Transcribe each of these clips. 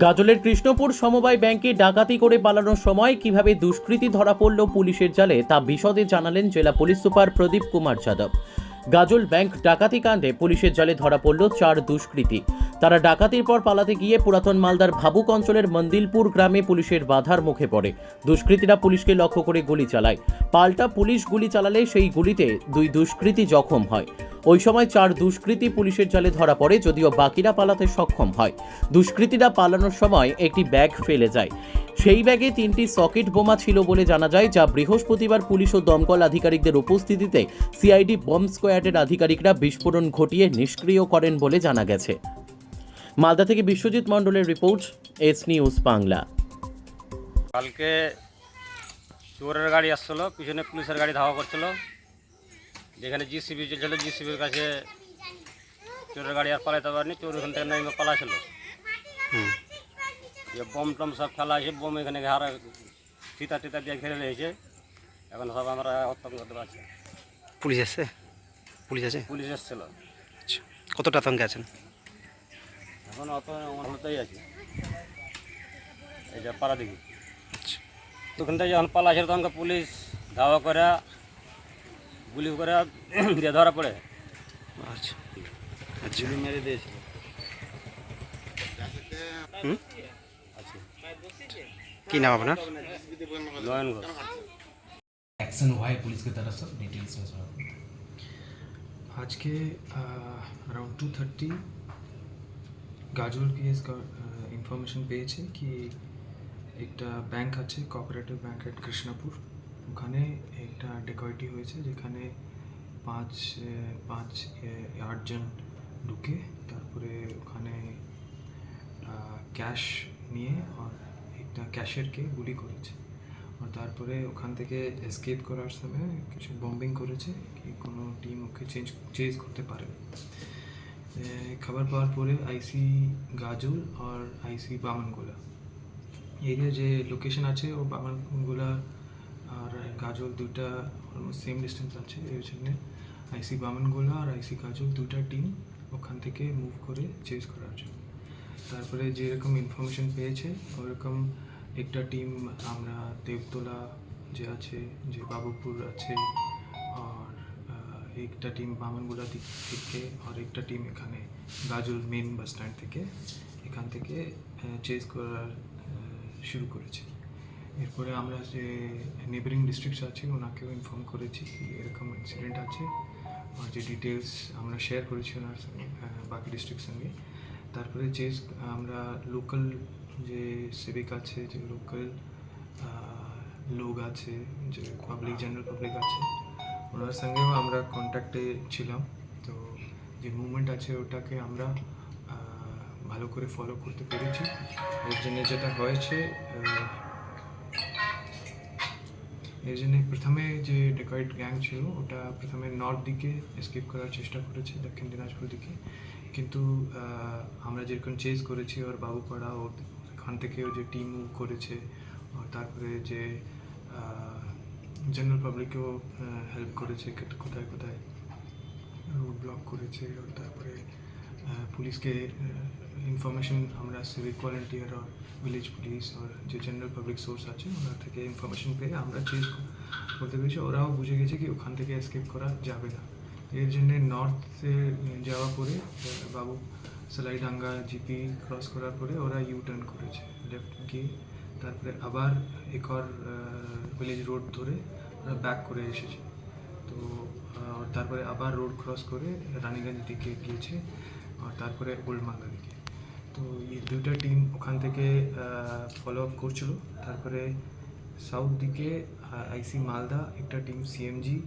গাজলের কৃষ্ণপুর সমবায় ব্যাংকে ডাকাতি করে পালানোর সময় কীভাবে দুষ্কৃতী ধরা পড়ল পুলিশের জালে তা বিশদে জানালেন জেলা police super Pradip Kumar Yadav. Gajol bank ডাকাতি কাণ্ডে পুলিশের জালে ধরা পড়ল চার দুষ্কৃতী। তারা ডাকাতির পর পালাতে গিয়ে পুরাতন মালদার ভাবুক অঞ্চলের মন্দিলপুর গ্রামে পুলিশের বাধার মুখে পড়ে। দুষ্কৃতীরা পুলিশকে লক্ষ্য করে গুলি চালায়। পাল্টা পুলিশ গুলি চালালে সেই গুলিতে দুই দুষ্কৃতী জখম হয়। ওই সময় চার দুষ্কৃতী পুলিশের জালে ধরা পড়ে, যদিও বাকিরা পালাতে সক্ষম হয়। দুষ্কৃতীরা পালানোর সময় একটি ব্যাগ ফেলে যায়। সেই ব্যাগে তিনটি সকেট বোমা ছিল বলে জানা যায়, যা বৃহস্পতিবার পুলিশ ও দমকল আধিকারিকদের উপস্থিতিতে সিআইডি বম্ব স্কোয়াডের আধিকারিকরা বিস্ফোরণ ঘটিয়ে নিষ্ক্রিয় করেন বলে জানা গেছে। মালদা থেকে বিশ্বজিৎ মণ্ডলের রিপোর্ট এস নিউজ বাংলা। কালকে চোরের গাড়ি আসছিল পিছনে পুলিশের গাড়ি ধাওয়া করছিল। যেখানে জিসিবি চলছিল জিসিবির কাছে চোরের গাড়ি আর পালাতে পারেনি চোর ওখান থেকে নেমে পালাছিল। যে বম টম সব ফেলা আছে বোম এখানে ঘাড়ে ফিতা টিতা দিয়ে ঘেরে রয়েছে। এখন সব আমরা আতঙ্ক করতে পারছি। পুলিশ এসছে? পুলিশ আছে? পুলিশ এসছিল। আচ্ছা। কতটা আতঙ্কে আছেন? এখন অত আমার হতেই আছে এই যে পাড়া দেখি আচ্ছা ওখান থেকে যখন পালাছিল তখন পুলিশ ধাওয়া করে গুলি করে দিয়ে ধরা পড়ে আচ্ছা আচ্ছা গুলি মেরে দিয়েছিল হুম আচ্ছা কি नाम আপনার নয়ন ঘোষ एक्शन हुआ है पुलिस की तरफ से डिटेल्स में सर আজকে अराउंड टू थर्टी গাজল পিএস ইনফরমেশন পেয়েছে কি একটা ব্যাংক আছে কোঅপারেটিভ ব্যাংক এট কৃষ্ণাপুর। ওখানে একটা ডেকয়টি হয়েছে যেখানে পাঁচ পাঁচ আটজন ঢুকে তারপরে ওখানে ক্যাশ নিয়ে আর একটা ক্যাশেরকে গুলি করেছে। আর তারপরে ওখান থেকে এসকেপ করার সময় কিছু বম্বিং করেছে, কি কোনো টিম ওকে চেঞ্জ চেঞ্জ করতে পারে খবর পাওয়ার পরে আইসি গাজল আর আইসি বামনগোলা। এরিয়া যে লোকেশন আছে, ও বামনগোলা আর গাজল দুটা অলমোস্ট সেম ডিস্টেন্স আছে, এর জন্য আইসি বামনগোলা আর আইসি গাজল দুটা টিম ওখান থেকে মুভ করে চেঞ্জ করার জন্য। তারপরে যেরকম ইনফরমেশন পেয়েছে, ওরকম একটা টিম আমরা দেবতলা যে আছে, যে বাবুপুর আছে একটা টিম বামনগুলা দিক থেকে আর একটা টিম এখানে গাজল মেন বাস স্ট্যান্ড থেকে এখান থেকে চেজ করার শুরু করেছে। এরপরে আমরা যে নেবারিং ডিস্ট্রিক্টস আছে, ওনাকেও ইনফর্ম করেছি কি এরকম অ্যাক্সিডেন্ট আছে। আর যে ডিটেলস আমরা শেয়ার করেছি ওনার সঙ্গে বাকি ডিস্ট্রিক্ট সঙ্গে। তারপরে যে আমরা লোকাল যে সিভিক আছে, যে লোকাল লোক আছে, যে পাবলিক জেনারেল পাবলিক আছে ওনার সঙ্গেও আমরা কন্ট্যাক্টে ছিলাম। তো যে মুভমেন্ট আছে ওটাকে আমরা ভালো করে ফলো করতে পেরেছি। এর জন্য যেটা হয়েছে এর জন্য প্রথমে যে ডেকয়েট গ্যাং ছিল, ওটা প্রথমে নর্থ দিকে এসকেপ করার চেষ্টা করেছে, দক্ষিণ দিনাজপুর দিকে। কিন্তু আমরা যেরকম চেজ করেছি, ওর বাবুপাড়া ওখান থেকেও যে টিম মুভ করেছে তারপরে যে জেনারেল পাবলিকও হেল্প করেছে কোথায় কোথায় রোড ব্লক করেছে তারপরে পুলিশকে ইনফরমেশন আমরা সিভিক ভলেন্টিয়ার আর ভিলেজ পুলিশ আর যে জেনারেল পাবলিক সোর্স আছে, ওনার থেকে ইনফরমেশন পেয়ে আমরা চেঞ্জ করতে পেরেছি। ওরাও বুঝে গেছে কি ওখান থেকে এসকেপ করা যাবে না। এর জন্যে নর্থে যাওয়া পরে বাবু সালাইডাঙ্গা, জিপি ক্রস করার পরে ওরা ইউ টার্ন করেছে। লেফট গিয়ে তারপরে আবার একর ভিলেজ রোড ধরে ওরা ব্যাক করে এসেছে। তো তারপরে আবার রোড ক্রস করে রানীগঞ্জ দিকে গিয়েছে, আর তারপরে ওল্ড দিকে। তো এই দুইটা টিম ওখান থেকে ফলো আপ করছিল। তারপরে সাউথ দিকে আইসি মালদা, একটা টিম সিএমজি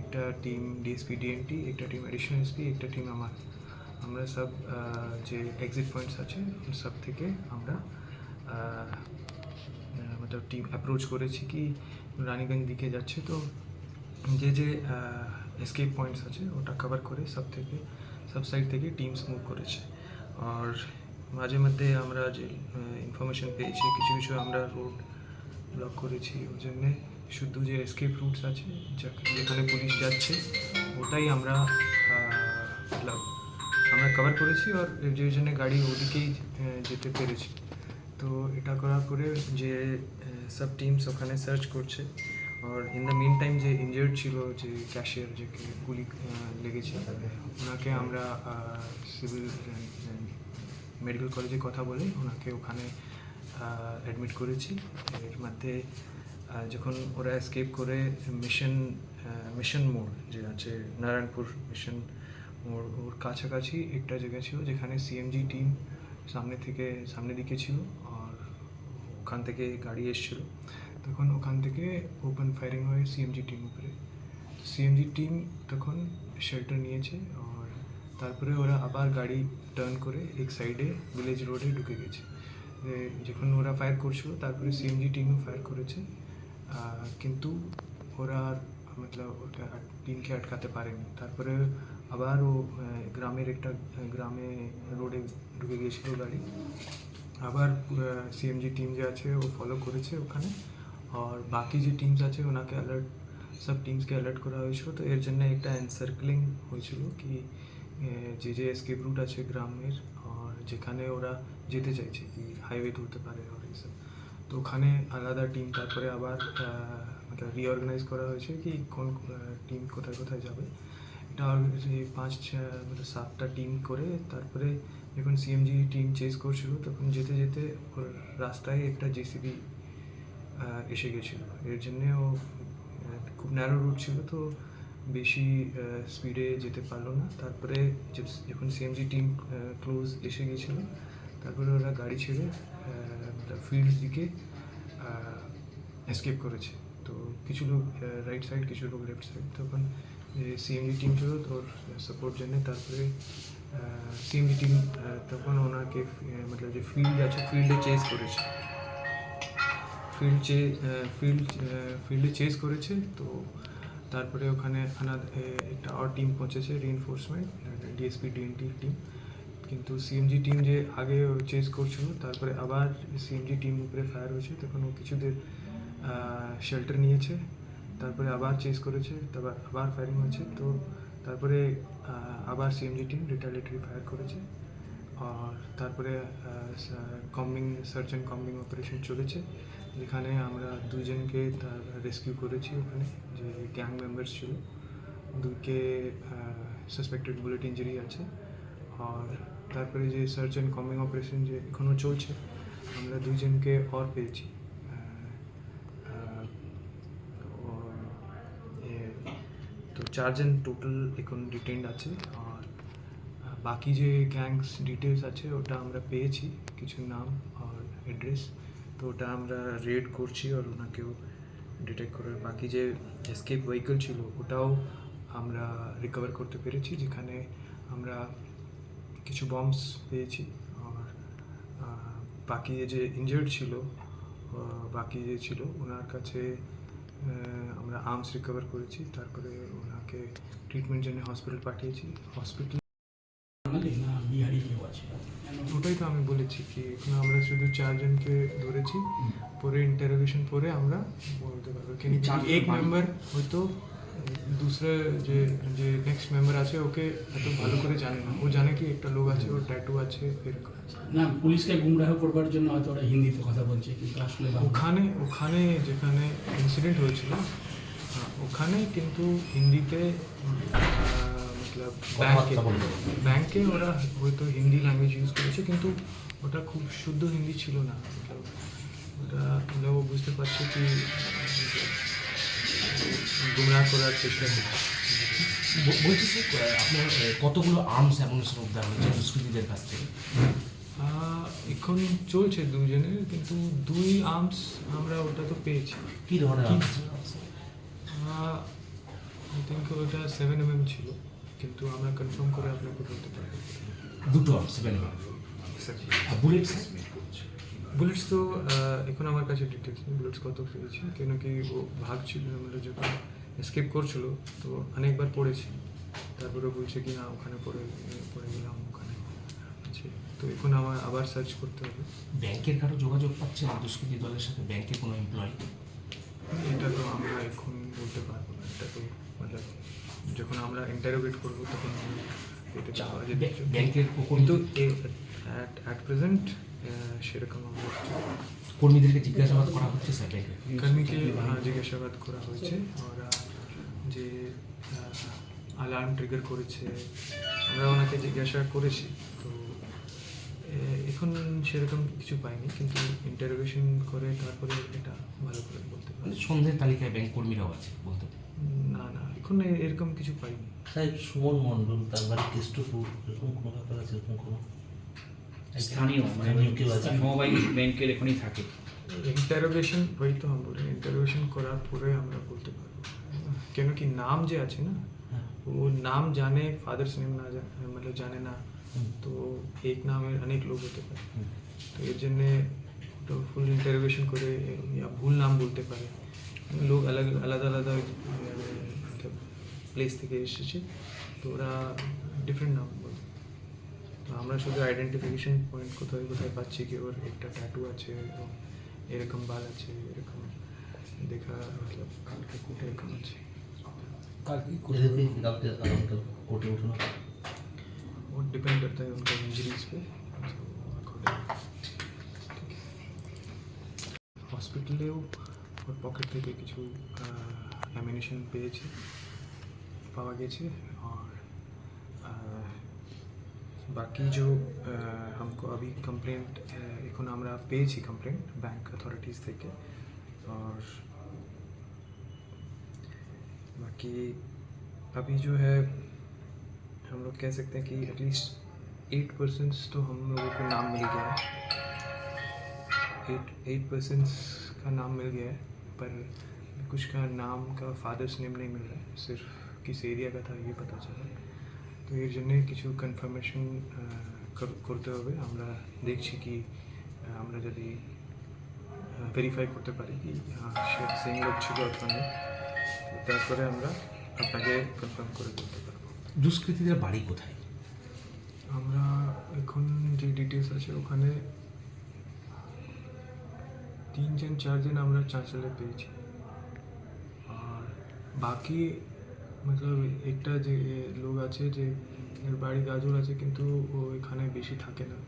একটা টিম ডিএসপি ডিএনটি একটা টিম এডিশনাল এসপি একটা টিম আমার। আমরা সব যে এক্সিট পয়েন্টস আছে, সব থেকে আমরা মতলব টিম অ্যাপ্রোচ করেছি কি রানীগঞ্জ দিকে যাচ্ছে তো যে যে এসকেপ পয়েন্টস আছে ওটা কভার করে সব থেকে, সব সাইড থেকে টিমস মুভ করেছে। আর মাঝে মধ্যে আমরা যে ইনফরমেশন পেয়েছি, কিছু কিছু আমরা রোড ব্লক করেছি, ওই জন্যে শুধু যে এসকেপ রুটস আছে যেখানে পুলিশ যাচ্ছে, ওটাই আমরা আমরা কভার করেছি। আর যে জন্য গাড়ি ওদিকেই যেতে পেরেছি। তো এটা করার পরে যে সব টিমস ওখানে সার্চ করছে। আর ইন দ্য মিন টাইম যে ইনজার্ড ছিল, যে ক্যাশিয়ার যে গুলি লেগেছে, ওনাকে আমরা সিভিল মেডিকেল কলেজে কথা বলে ওনাকে ওখানে অ্যাডমিট করেছি। এর মধ্যে যখন ওরা এসকেপ করে মিশন মিশন মোড়, যে আছে নারায়ণপুর মিশন মোড়, ওর কাছাকাছি একটা জায়গা ছিল যেখানে সিএমজি টিম সামনে থেকে সামনের দিকে ছিল। ওখান থেকে গাড়ি এসেছিল। তখন ওখান থেকে ওপেন ফায়ারিং হয় সিএমজি টিম উপরে। সিএমজি টিম তখন শেল্টার নিয়েছে আর তারপরে ওরা আবার গাড়ি টার্ন করে এক সাইডে ভিলেজ রোডে ঢুকে গেছে। যখন ওরা ফায়ার করছিল, তারপরে সিএমজি টিমও ফায়ার করেছে। কিন্তু ওরা মতলব ওটা টিমকে আটকাতে পারেনি। তারপরে আবার ও গ্রামের একটা, গ্রামে রোডে ঢুকে গিয়েছিল গাড়ি। আবার সিএমজি টিম যে আছে, ও ফলো করেছে ওখানে। আর বাকি যে টিমস আছে, ওনাকে অ্যালার্ট সব টিমসকে অ্যালার্ট করা হয়েছিল। তো এর জন্য একটা এনসার্কলিং হয়েছিল কি যে যে এসকেপ রুট আছে গ্রামের, আর যেখানে ওরা যেতে চাইছে কি হাইওয়ে ধরতে পারে আর এইসব তো ওখানে আলাদা টিম তারপরে আবার রিঅর্গানাইজ করা হয়েছে কি, কোন টিম কোথায় কোথায় যাবে। এটা পাঁচ মানে সাতটা টিম করে, তারপরে যখন সিএমজি টিম চেস করছিল, তখন যেতে যেতে ওর রাস্তায় একটা জেসিবি এসে গেছিল। এর জন্যে ও খুব ন্যারো রুট ছিল, তো বেশি স্পিডে যেতে পারল না। তারপরে যখন সিএমজি টিম ক্লোজ এসে গেছিল, তারপরে ওরা গাড়ি ছেড়ে ফিল্ড দিকে এসকেপ করেছে। তো কিছু লোক রাইট সাইড কিছু লোক লেফট সাইড তখন সিএমজি টিম ছিল তোর সাপোর্ট জন্য। তারপরে সিএমজি টিম তখন ওনাকে মতলব যে ফিল্ড আছে ফিল্ডে চেস করেছে। ফিল্ড চে ফিল্ড ফিল্ডে চেস করেছে, তো তারপরে ওখানে আনাদ একটা আর টিম পৌঁছেছে রিএনফোর্সমেন্ট ডিএসপি ডিএনটি টিম কিন্তু সিএমজি টিম যে আগে চেস করছিল, তারপরে আবার সিএমজি টিম উপরে ফায়ার হয়েছে, তখন ও কিছুদের শেল্টার নিয়েছে, তারপরে আবার চেস করেছে, তারপর আবার ফায়ারিং হয়েছে, তো তারপরে আবার সিএমজি টিম রিটালিটারি ফায়ার করেছে। আর তারপরে combing search and combing operation চলেছে, যেখানে আমরা দুজনকে তার রেস্কিউ করেছি ওখানে, যে গ্যাং মেম্বার্স ছিল। দুইকে সাসপেক্টেড বুলেট ইঞ্জুরি আছে। আর তারপরে যে সার্চ অ্যান্ড কম্বিং অপারেশন যে এখনও চলছে, আমরা দুইজনকে অর পেয়েছি আহ, আহ, ও- এ, তো চারজন টোটাল এখন ডিটেন্ড আছে। আর বাকি যে গ্যাংস ডিটেলস আছে, ওটা আমরা পেয়েছি কিছু নাম আর অ্যাড্রেস তো ওটা আমরা রেড করছি আর ওনাকেও ডিটেক্ট করার। বাকি যে এসকেপ ভেহিকল ছিল, ওটাও আমরা রিকভার করতে পেরেছি, যেখানে আমরা কিছু বম্বস পেয়েছি। আর বাকি যে ইনজার্ড ছিল বাকি যে ছিল, ওনার কাছে আমরা আর্মস রিকভার করেছি। তারপরে ওনাকে ট্রিটমেন্ট জন্য হসপিটাল পাঠিয়েছি। হসপিটাল ওটাই তো আমি বলেছি কি এখন আমরা শুধু চারজনকে ধরেছি। পরে ইন্টারোগেশন পরে আমরা বলতে পারব। কিন্তু এক মেম্বার হয়তো দুসরে যে যে নেক্সট মেম্বার আছে ওকে এত ভালো করে জানে না। ও জানে কি একটা লোক আছে ওর ট্যাটু আছে এরকম। না পুলিশকে গুমরাহ করবার জন্য হয়তো ওরা হিন্দিতে কথা বলছে কিন্তু আসলে ওখানে ওখানে যেখানে ইনসিডেন্ট হয়েছিল হ্যাঁ, ওখানে কিন্তু হিন্দিতে ব্যাংকে ব্যাংকে ওরা হয়তো হিন্দি ল্যাঙ্গুয়েজ ইউজ করেছে কিন্তু ওটা খুব শুদ্ধ হিন্দি ছিল না। ওটা মতলব বুঝতে পারছে কি গুমরাহ করার চেষ্টা করছে বলছি আপনার কতগুলো আর্মস অ্যামুনেশন উদ্ধার হয়েছে দুষ্কৃতীদের কাছ থেকে? এখন চলছে দুজনের কিন্তু দুই আর্মস আমরা ওটা তো পেয়েছি। কি ধরনের arms? আই থিঙ্ক ওটা সেভেন এম এম ছিল কিন্তু আমরা কনফার্ম করে আপনাকে বলতে পারব। দুটো আর্মস সেভেন আর বুলেট স্যার বুলেটস তো এখন আমার কাছে ডিটেলস নেই বুলেটস কত পেয়েছি কেন কি ও ভাগছিল আমরা যখন এসকেপ করছিল তো অনেকবার পড়েছি। তারপরে বলছে কি না ওখানে পড়ে পড়ে গেলাম। তো এখন আমার আবার সার্চ করতে হবে। ব্যাংকের কারও যোগাযোগ পাচ্ছেন দুষ্কৃতী দলের সাথে ব্যাংকের কোনো এমপ্লয়ি এটা তো আমরা এখন বলতে পারব না এটা তো মতলব যখন আমরা ইন্টারোগেট করব তখন পেতে পারব যদি ব্যাংক- ব্যাংকের কিন্তু অ্যাট প্রেজেন্ট সেরকম আমরা কর্মীদেরকে জিজ্ঞাসাবাদ করা হচ্ছে স্যার ব্যাংকে? কর্মীকে জিজ্ঞাসাবাদ করা হয়েছে। ওরা যে অ্যালার্ম ট্রিগার করেছে আমরা ওনাকে জিজ্ঞাসা করেছি তো এখন সেরকম কিছু পাইনি কিন্তু ইন্টারভিউশন করে তারপরে এটা ভালো করে বলতে পারি মানে সন্ধ্যের তালিকায় ব্যাংক কর্মীরাও আছে বলতে না না এখন এরকম কিছু পাইনি। সাহেব সুমন মণ্ডল তার বাড়ি কেষ্টপুর এরকম কোনো ব্যাপার আছে এরকম কোনো? স্থানীয় মানে কেউ আছে? ব্যাংকের এখনই থাকে। ইন্টারোগেশন ওই তো আমি বলি ইন্টারোগেশন করার পরে আমরা বলতে পারব। কেন কি নাম যে আছে না হ্যাঁ। ও নাম জানে ফাদার্স নেম না জানে মানে জানে না তো এক নামের অনেক লোক হতে পারে। তো এর জন্যে তো ফুল ইন্টারোগেশন করে या ভুল নাম বলতে পারে। লোক আলাদা আলাদা আলাদা প্লেস থেকে এসেছে। তো ওরা ডিফারেন্ট নাম বলে। তো আমরা শুধু আইডেন্টিফিকেশন পয়েন্ট কোথায় কোথায় পাচ্ছি কি? ওর একটা ট্যাটু আছে এবং এরকম বাল আছে এরকম দেখা মতলব এরকম আছে। কালকে কোর্টে উঠানো। डिपेंड करता है उनका इंजरीज पे तो according- ঠিক হসপিটালেও ওর পকেট থেকে কিছু অ্যামিনেশন পেয়েছে পাওয়া গেছে और আহ, বাকি जो আহ, हमको अभी कंप्लेंट এখন আমরা পেয়েছি কমপ্লেন্ট ব্যাংক অথরিটিজ থেকে और बाकी अभी जो है हम लोग कह सकते हैं कि एटलीस्ट एट परसेंट तो हम लोगों को नाम मिल गया है एट एट परसेंट का नाम मिल गया है पर कुछ का नाम का फादर्स नेम नहीं मिल रहा है सिर्फ किस एरिया का था ये पता चला তো এর জন্যে কিছু কনফার্মেশন করতে হবে আমরা দেখছি কি আহ, আমরা যদি ভেরিফাই করতে পারি কি হ্যাঁ সে সেম লোক ছিল ওখানে তো তারপরে আমরা আপনাকে কনফার্ম করে বলতে পারবো দুষ্কৃতীদের বাড়ি কোথায়? আমরা এখন যে ডিটেলস আছে ওখানে তিনজন চারজন আমরা চাঁচলে পেয়েছি। আর বাকি মতলব একটা যে লোক আছে যে এর বাড়ি গাজর আছে কিন্তু ও এখানে বেশি থাকে না।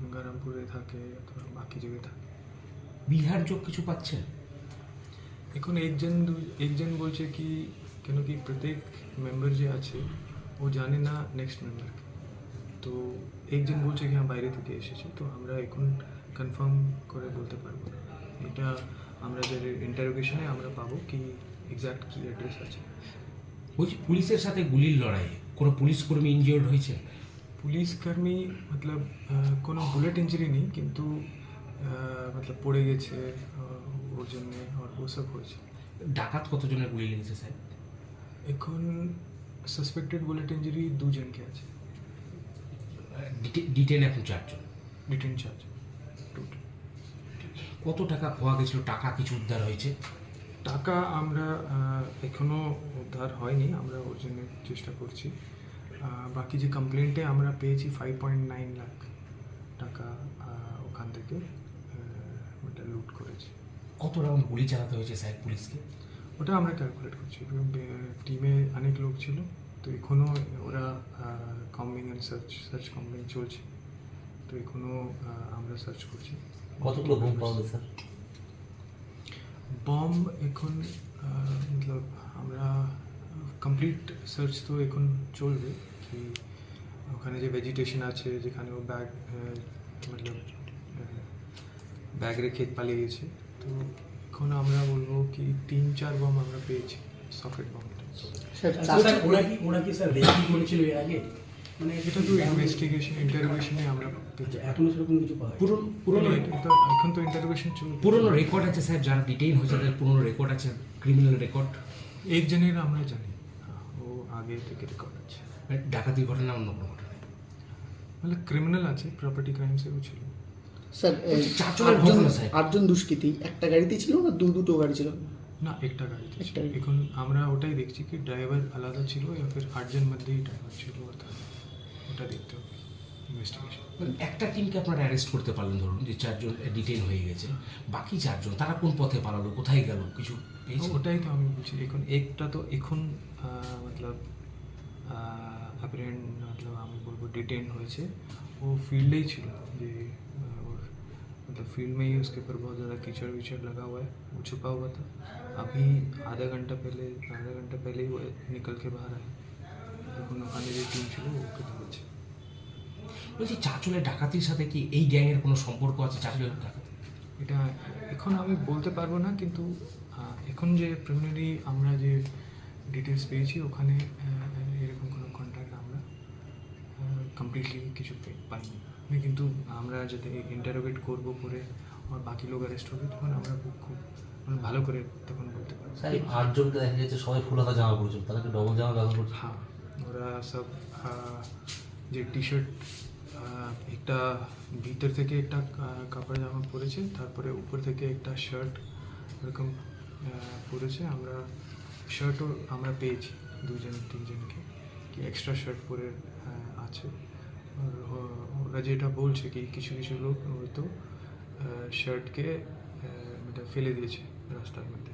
গঙ্গারামপুরে থাকে অথবা বাকি জায়গায় থাকে। বিহার যোগ কিছু পাচ্ছেন? এখন একজন একজন বলছে কি কেন কি প্রত্যেক মেম্বার যে আছে ও জানে না নেক্সট মেম্বারকে তো একজন বলছে কি হ্যাঁ বাইরে থেকে এসেছে। তো আমরা এখন কনফার্ম করে বলতে পারব। এটা আমরা যে ইন্টারোগেশনে আমরা পাবো কি এক্স্যাক্ট কি অ্যাড্রেস আছে। বলছি পুলিশের সাথে গুলির লড়াইয়ে কোনো পুলিশ কর্মী ইনজিওর্ড হয়েছে? পুলিশ কর্মী মতলব কোনো বুলেট ইঞ্জুরি নেই কিন্তু মতলব পড়ে গেছে ওর জন্যে আর ওসব হয়েছে। ডাকাত কতজনের গুলি লেগেছে স্যার? এখন সাসপেক্টেড বুলেট ইঞ্জুরি দুজনকে আছে। ডিটেন এখন চারজন। রিটার্ন চার্জ টোটাল কত টাকা খোয়া গেছিল? টাকা কিছু উদ্ধার হয়েছে? টাকা আমরা এখনও উদ্ধার হয়নি আমরা ওর জন্য চেষ্টা করছি। বাকি যে কমপ্লেন্টে আমরা পেয়েছি ফাইভ পয়েন্ট নাইন লাখ টাকা ওখান থেকে ওটা লুট করেছে। কত রাউন্ড গুলি চালাতে হয়েছে স্যার পুলিশকে? ওটা আমরা ক্যালকুলেট করছি টিমে অনেক লোক ছিল। তো এখনও ওরা combing and search search combing চলছে। তো এখনও আমরা সার্চ করছি। কতগুলো পাওয়া যায় বম এখন মতলব আমরা কমপ্লিট সার্চ তো এখন চলবে। কি ওখানে যে ভেজিটেশন আছে যেখানে ও ব্যাগ মতলব ব্যাগ রেখে পালিয়ে গেছে। তো এখন আমরা বলব কি তিন চার বম আমরা পেয়েছি সকেট বমটা স্যার ওরা কি ওরা কি স্যার রেকি করেছিল এর আগে? মানে এটা তো ইনভেস্টিগেশন ইন্টারোগেশনে আমরা পেয়েছি এখনও সেরকম কিছু পাওয়া পুরনো পুরনো এখন তো ইন্টারোগেশন পুরনো রেকর্ড আছে স্যার যারা ডিটেইন হয়েছে তাদের পুরনো রেকর্ড আছে ক্রিমিনাল রেকর্ড একজনের আমরা জানি। ও আগে থেকে রেকর্ড আছে। ডাকাতি ঘটনা অন্য কোনো ঘটনা মানে ক্রিমিনাল আছে প্রপার্টি ক্রাইমসেও ছিল। স্যার আটজন দুষ্কৃতি একটা গাড়িতে ছিল না? দু দুটো গাড়ি ছিল? না একটা গাড়িতে ছিল। এখন আমরা ওটাই দেখছি কি ড্রাইভার আলাদা ছিল ইয়া ফির আটজন মধ্যেই ড্রাইভার ছিল অর্থাৎ ওটা দেখতে হবে একটা টিমকে আপনারা অ্যারেস্ট করতে পারলেন ধরুন যে চারজন ডিটেন হয়ে গেছে। বাকি চারজন তারা কোন পথে পালালো কোথায় গেল কিছু ওটাই তো আমি বলছি এখন একটা তো এখন মতলব অ্যাপ্রিহেন্ড মতলব আমি বলব ডিটেন হয়েছে। ও ফিল্ডেই ছিল যে मतलब फील्ड में ही उसके ऊपर बहुत ज़्यादा कीचड़ वीचड़ लगा हुआ है वो छुपा हुआ था अभी आधा घंटा पहले आधा घंटा पहले ही वो निकल के बाहर आया তখন ওখানে যে টিম ছিল ওকে ধরেছে বলছি চাঁচলের ডাকাতির সাথে কি এই গ্যাংয়ের কোনো সম্পর্ক আছে চাঁচলের ডাকাতি এটা এখন আমি বলতে পারবো না কিন্তু আহ, এখন যে প্রিলিমিনারি আমরা যে ডিটেলস পেয়েছি ওখানে আহ, এরকম কোনো কন্ট্যাক্ট আমরা কমপ্লিটলি কিছু পে- পাইনি আমি কিন্তু আমরা যাতে ইন্টারোগেট করব করে আমার বাকি লোক অ্যারেস্ট হবে তখন আমরা খুব মানে ভালো করে তখন বলতে পারব। স্যার এই আটজনকে দেখা যাচ্ছে সবাই ফুল হাতা জামা পড়েছিল তাদেরকে ডবল জামা ব্যবহার করছে। হ্যাঁ ওরা সব যে টি শার্ট একটা ভিতর থেকে একটা কাপড় জামা পরেছে তারপরে উপর থেকে একটা শার্ট এরকম পরেছে। আমরা শার্টও আমরা পেয়েছি দুজন তিনজনকে। কি এক্সট্রা শার্ট পরে আছে। ওরা যেটা বলছে কি কিছু কিছু লোক হয়তো শার্টকে ফেলে দিয়েছে রাস্তার মধ্যে।